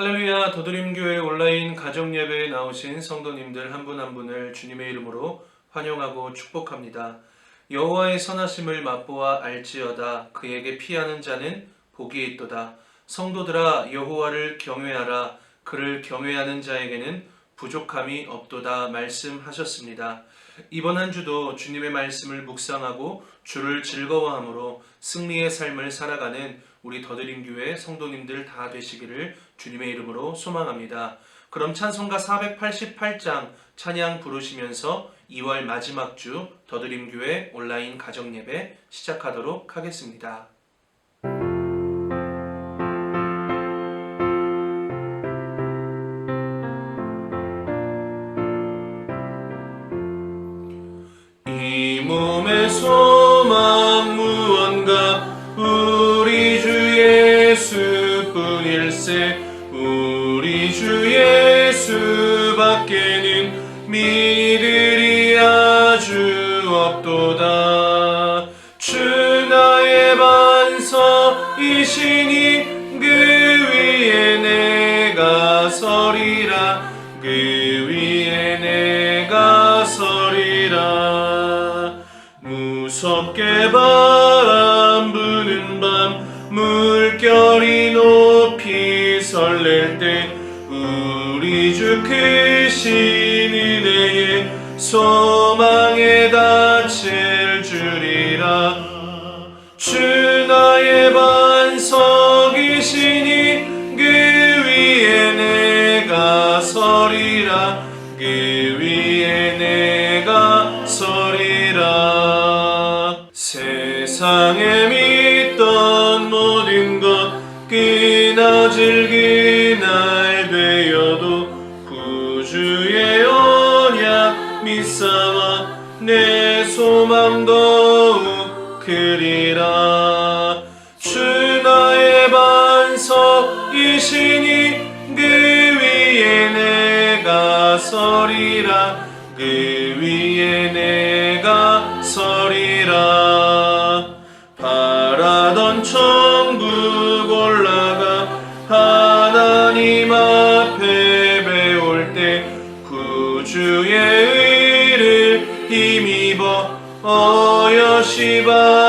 할렐루야 더드림교회 온라인 가정예배에 나오신 성도님들 한분한 분을 주님의 이름으로 환영하고 축복합니다. 여호와의 선하심을 맛보아 알지어다 그에게 피하는 자는 복이 있도다. 성도들아 여호와를 경외하라 그를 경외하는 자에게는 부족함이 없도다 말씀하셨습니다. 이번 한 주도 주님의 말씀을 묵상하고 주를 즐거워함으로 승리의 삶을 살아가는 우리 더드림 교회 성도님들 다 되시기를 주님의 이름으로 소망합니다. 그럼 찬송가 488장 찬양 부르시면서 2월 마지막 주 더드림 교회 온라인 가정 예배 시작하도록 하겠습니다. 밖에는 믿으리 아주 없도다. 주 나의 반석이시니 그 위에 내가 서리라. 그 위에 내가 서리라. 무섭게 바 주 크신 은혜에 소망에 닫힐 반석이시니 그 위에 내가 서리라. 그 위에 내가 서리라. 바라던 천국 올라가 하나님 앞에 배울 때 구주의 의를 힘입어 어여시 바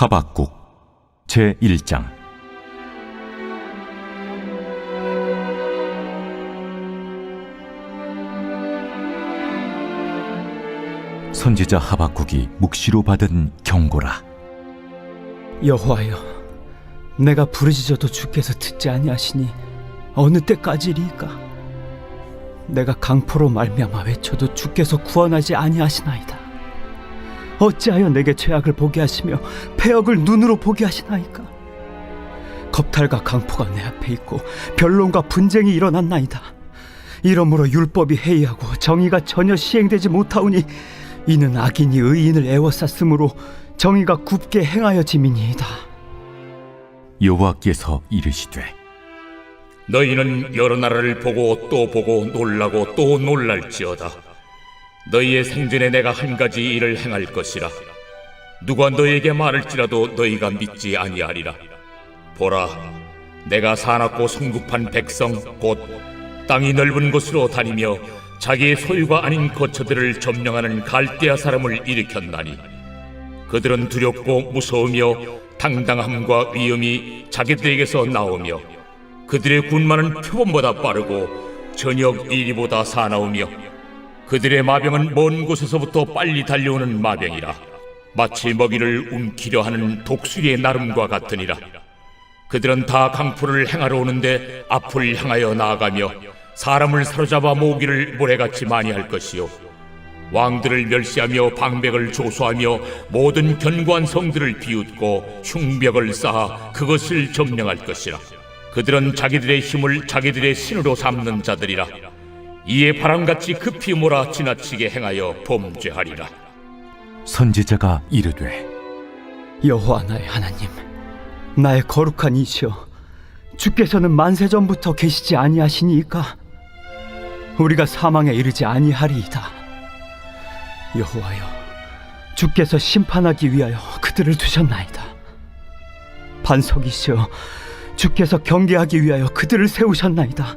하박국 제 1장 선지자 하박국이 묵시로 받은 경고라 여호와여, 내가 부르짖어도 주께서 듣지 아니하시니 어느 때까지리이까? 내가 강포로 말미암아 외쳐도 주께서 구원하지 아니하시나이다. 어찌하여 내게 죄악을 보게 하시며 폐역을 눈으로 보게 하시나이까? 겁탈과 강포가 내 앞에 있고 변론과 분쟁이 일어났나이다. 이러므로 율법이 해이하고 정의가 전혀 시행되지 못하오니 이는 악인이 의인을 애워쌌으므로 정의가 굽게 행하여짐이니이다. 여호와께서 이르시되 너희는 여러 나라를 보고 또 보고 놀라고 또 놀랄지어다. 너희의 생전에 내가 한 가지 일을 행할 것이라. 누가 너희에게 말할지라도 너희가 믿지 아니하리라. 보라, 내가 사납고 성급한 백성 곧 땅이 넓은 곳으로 다니며 자기의 소유가 아닌 거처들을 점령하는 갈대아 사람을 일으켰나니 그들은 두렵고 무서우며 당당함과 위엄이 자기들에게서 나오며 그들의 군마는 표범보다 빠르고 저녁 이리보다 사나우며 그들의 마병은 먼 곳에서부터 빨리 달려오는 마병이라 마치 먹이를 움키려 하는 독수리의 나름과 같으니라. 그들은 다 강포를 행하러 오는데 앞을 향하여 나아가며 사람을 사로잡아 모으기를 모래같이 많이 할 것이요. 왕들을 멸시하며 방백을 조소하며 모든 견고한 성들을 비웃고 흉벽을 쌓아 그것을 점령할 것이라. 그들은 자기들의 힘을 자기들의 신으로 삼는 자들이라 이에 바람같이 급히 몰아 지나치게 행하여 범죄하리라. 선지자가 이르되 여호와 나의 하나님 나의 거룩한 이시여 주께서는 만세 전부터 계시지 아니하시니이까? 우리가 사망에 이르지 아니하리이다. 여호와여 주께서 심판하기 위하여 그들을 두셨나이다. 반석이시여 주께서 경계하기 위하여 그들을 세우셨나이다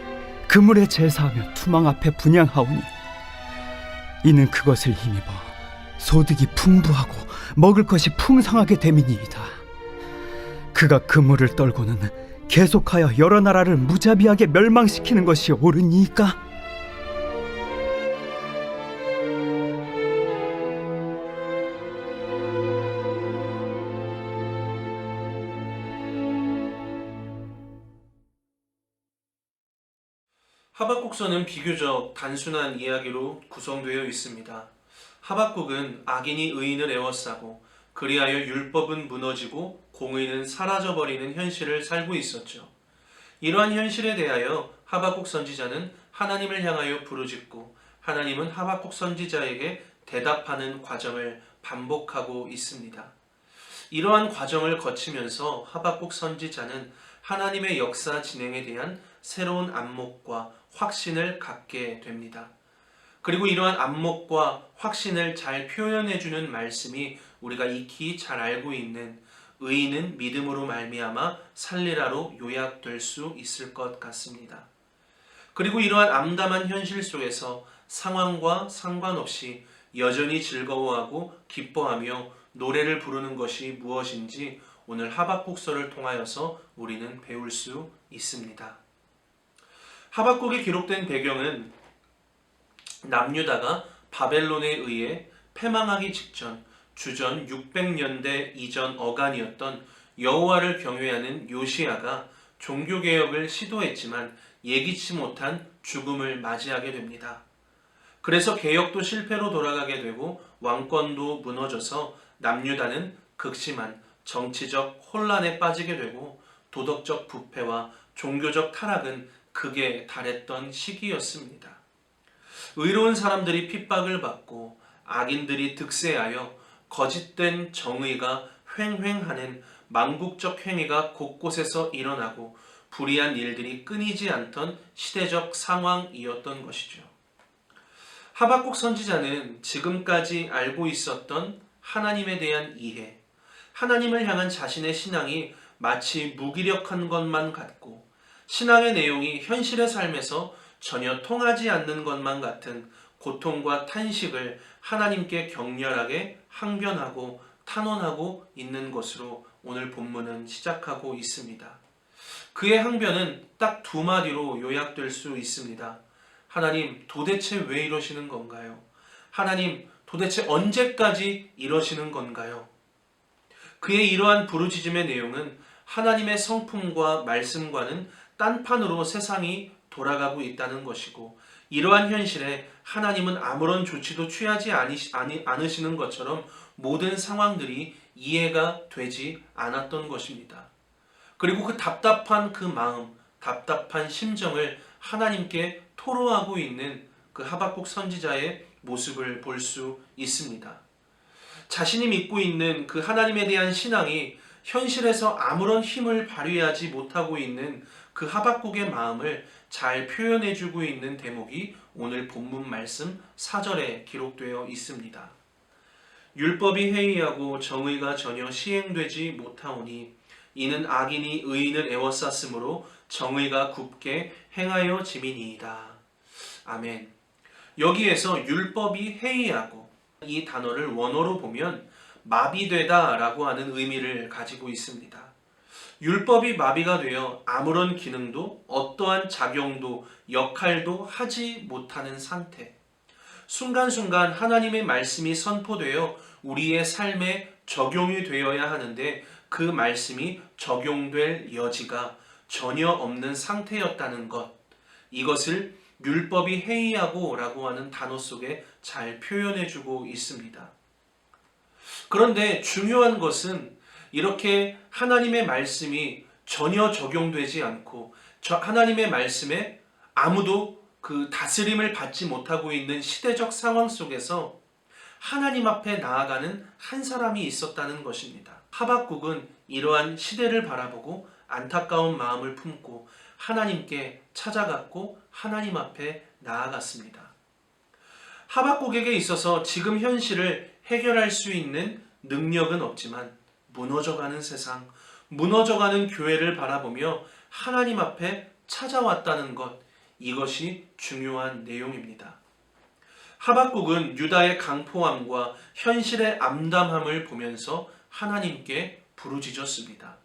그물에 제사하며 투망 앞에 분양하오니 이는 그것을 힘입어 소득이 풍부하고 먹을 것이 풍성하게 됨이니이다. 그가 그물을 떨고는 계속하여 여러 나라를 무자비하게 멸망시키는 것이 옳으니까? 하박국서는 비교적 단순한 이야기로 구성되어 있습니다. 하박국은 악인이 의인을 에워싸고 그리하여 율법은 무너지고 공의는 사라져버리는 현실을 살고 있었죠. 이러한 현실에 대하여 하박국 선지자는 하나님을 향하여 부르짖고 하나님은 하박국 선지자에게 대답하는 과정을 반복하고 있습니다. 이러한 과정을 거치면서 하박국 선지자는 하나님의 역사 진행에 대한 새로운 안목과 확신을 갖게 됩니다. 그리고 이러한 안목과 확신을 잘 표현해주는 말씀이 우리가 익히 잘 알고 있는 의인은 믿음으로 말미암아 살리라로 요약될 수 있을 것 같습니다. 그리고 이러한 암담한 현실 속에서 상황과 상관없이 여전히 즐거워하고 기뻐하며 노래를 부르는 것이 무엇인지 오늘 하박국서를 통하여서 우리는 배울 수 있습니다. 하박국에 기록된 배경은 남유다가 바벨론에 의해 패망하기 직전 주전 600년대 이전 어간이었던 여호와를 경외하는 요시아가 종교 개혁을 시도했지만 예기치 못한 죽음을 맞이하게 됩니다. 그래서 개혁도 실패로 돌아가게 되고 왕권도 무너져서 남유다는 극심한 정치적 혼란에 빠지게 되고 도덕적 부패와 종교적 타락은 극에 달했던 시기였습니다. 의로운 사람들이 핍박을 받고 악인들이 득세하여 거짓된 정의가 횡횡하는 망국적 행위가 곳곳에서 일어나고 불의한 일들이 끊이지 않던 시대적 상황이었던 것이죠. 하박국 선지자는 지금까지 알고 있었던 하나님에 대한 이해, 하나님을 향한 자신의 신앙이 마치 무기력한 것만 같고 신앙의 내용이 현실의 삶에서 전혀 통하지 않는 것만 같은 고통과 탄식을 하나님께 격렬하게 항변하고 탄원하고 있는 것으로 오늘 본문은 시작하고 있습니다. 그의 항변은 딱 두 마디로 요약될 수 있습니다. 하나님, 도대체 왜 이러시는 건가요? 하나님, 도대체 언제까지 이러시는 건가요? 그의 이러한 부르짖음의 내용은 하나님의 성품과 말씀과는 딴판으로 세상이 돌아가고 있다는 것이고 이러한 현실에 하나님은 아무런 조치도 취하지 않으시는 것처럼 모든 상황들이 이해가 되지 않았던 것입니다. 그리고 그 답답한 그 마음, 답답한 심정을 하나님께 토로하고 있는 그 하박국 선지자의 모습을 볼 수 있습니다. 자신이 믿고 있는 그 하나님에 대한 신앙이 현실에서 아무런 힘을 발휘하지 못하고 있는 그 하박국의 마음을 잘 표현해주고 있는 대목이 오늘 본문 말씀 4절에 기록되어 있습니다. 율법이 해이하고 정의가 전혀 시행되지 못하오니 이는 악인이 의인을 애워쌌으므로 정의가 굽게 행하여 지민이이다. 아멘. 여기에서 율법이 해이하고 이 단어를 원어로 보면 마비되다라고 하는 의미를 가지고 있습니다. 율법이 마비가 되어 아무런 기능도 어떠한 작용도 역할도 하지 못하는 상태. 순간순간 하나님의 말씀이 선포되어 우리의 삶에 적용이 되어야 하는데 그 말씀이 적용될 여지가 전혀 없는 상태였다는 것. 이것을 율법이 해이하고 라고 하는 단어 속에 잘 표현해주고 있습니다. 그런데 중요한 것은 이렇게 하나님의 말씀이 전혀 적용되지 않고 저 하나님의 말씀에 아무도 그 다스림을 받지 못하고 있는 시대적 상황 속에서 하나님 앞에 나아가는 한 사람이 있었다는 것입니다. 하박국은 이러한 시대를 바라보고 안타까운 마음을 품고 하나님께 찾아갔고 하나님 앞에 나아갔습니다. 하박국에게 있어서 지금 현실을 해결할 수 있는 능력은 없지만 무너져가는 세상, 무너져가는 교회를 바라보며 하나님 앞에 찾아왔다는 것, 이것이 중요한 내용입니다. 하박국은 유다의 강포함과 현실의 암담함을 보면서 하나님께 부르짖었습니다.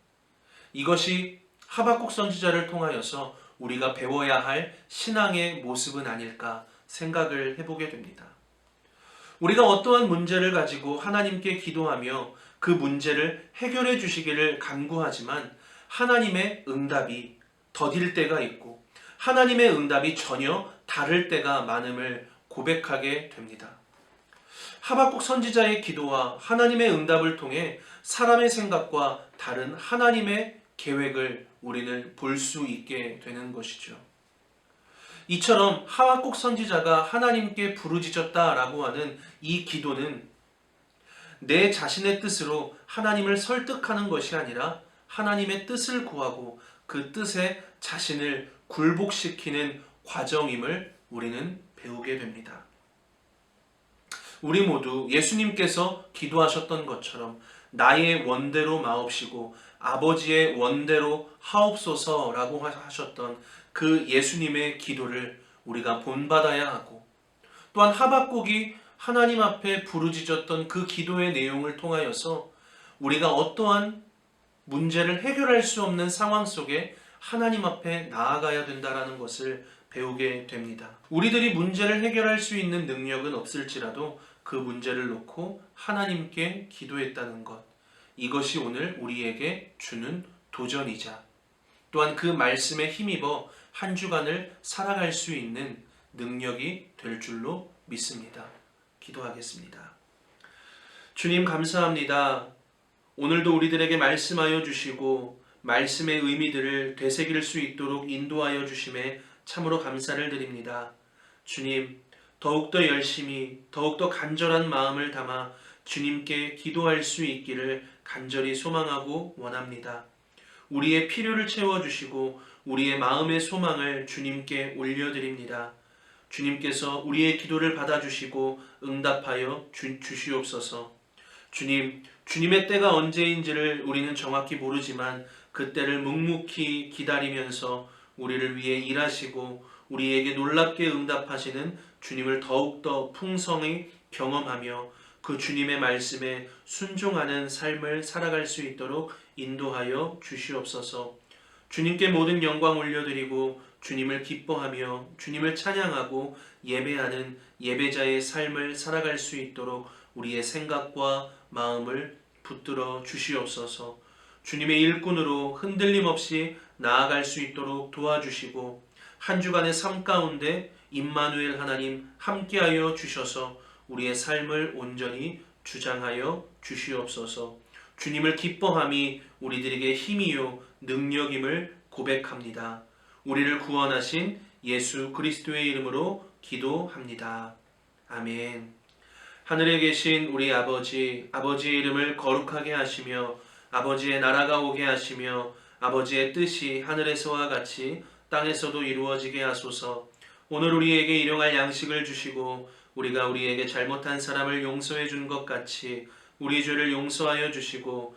이것이 하박국 선지자를 통하여서 우리가 배워야 할 신앙의 모습은 아닐까 생각을 해보게 됩니다. 우리가 어떠한 문제를 가지고 하나님께 기도하며 그 문제를 해결해 주시기를 간구하지만 하나님의 응답이 더딜 때가 있고 하나님의 응답이 전혀 다를 때가 많음을 고백하게 됩니다. 하박국 선지자의 기도와 하나님의 응답을 통해 사람의 생각과 다른 하나님의 계획을 우리는 볼 수 있게 되는 것이죠. 이처럼 하박국 선지자가 하나님께 부르짖었다라고 하는 이 기도는 내 자신의 뜻으로 하나님을 설득하는 것이 아니라 하나님의 뜻을 구하고 그 뜻에 자신을 굴복시키는 과정임을 우리는 배우게 됩니다. 우리 모두 예수님께서 기도하셨던 것처럼 나의 원대로 마옵시고 아버지의 원대로 하옵소서라고 하셨던 그 예수님의 기도를 우리가 본받아야 하고 또한 하박국이 하나님 앞에 부르짖었던 그 기도의 내용을 통하여서 우리가 어떠한 문제를 해결할 수 없는 상황 속에 하나님 앞에 나아가야 된다라는 것을 배우게 됩니다. 우리들이 문제를 해결할 수 있는 능력은 없을지라도 그 문제를 놓고 하나님께 기도했다는 것. 이것이 오늘 우리에게 주는 도전이자 또한 그 말씀에 힘입어 한 주간을 살아갈 수 있는 능력이 될 줄로 믿습니다. 기도하겠습니다. 주님 감사합니다. 오늘도 우리들에게 말씀하여 주시고 말씀의 의미들을 되새길 수 있도록 인도하여 주심에 참으로 감사를 드립니다. 주님, 더욱더 열심히, 더욱더 간절한 마음을 담아 주님께 기도할 수 있기를 간절히 소망하고 원합니다. 우리의 필요를 채워주시고 우리의 마음의 소망을 주님께 올려드립니다. 주님께서 우리의 기도를 받아주시고 응답하여 주, 주시옵소서. 주님, 주님의 때가 언제인지를 우리는 정확히 모르지만 그 때를 묵묵히 기다리면서 우리를 위해 일하시고 우리에게 놀랍게 응답하시는 주님을 더욱더 풍성히 경험하며 그 주님의 말씀에 순종하는 삶을 살아갈 수 있도록 인도하여 주시옵소서. 주님께 모든 영광 올려드리고 주님을 기뻐하며 주님을 찬양하고 예배하는 예배자의 삶을 살아갈 수 있도록 우리의 생각과 마음을 붙들어 주시옵소서. 주님의 일꾼으로 흔들림 없이 나아갈 수 있도록 도와주시고 한 주간의 삶 가운데 임마누엘 하나님 함께하여 주셔서 우리의 삶을 온전히 주장하여 주시옵소서. 주님을 기뻐함이 우리들에게 힘이요 능력임을 고백합니다. 우리를 구원하신 예수 그리스도의 이름으로 기도합니다. 아멘. 하늘에 계신 우리 아버지, 아버지의 이름을 거룩하게 하시며 아버지의 나라가 오게 하시며 아버지의 뜻이 하늘에서와 같이 땅에서도 이루어지게 하소서. 오늘 우리에게 일용할 양식을 주시고 우리가 우리에게 잘못한 사람을 용서해 준 것 같이 우리 죄를 용서하여 주시고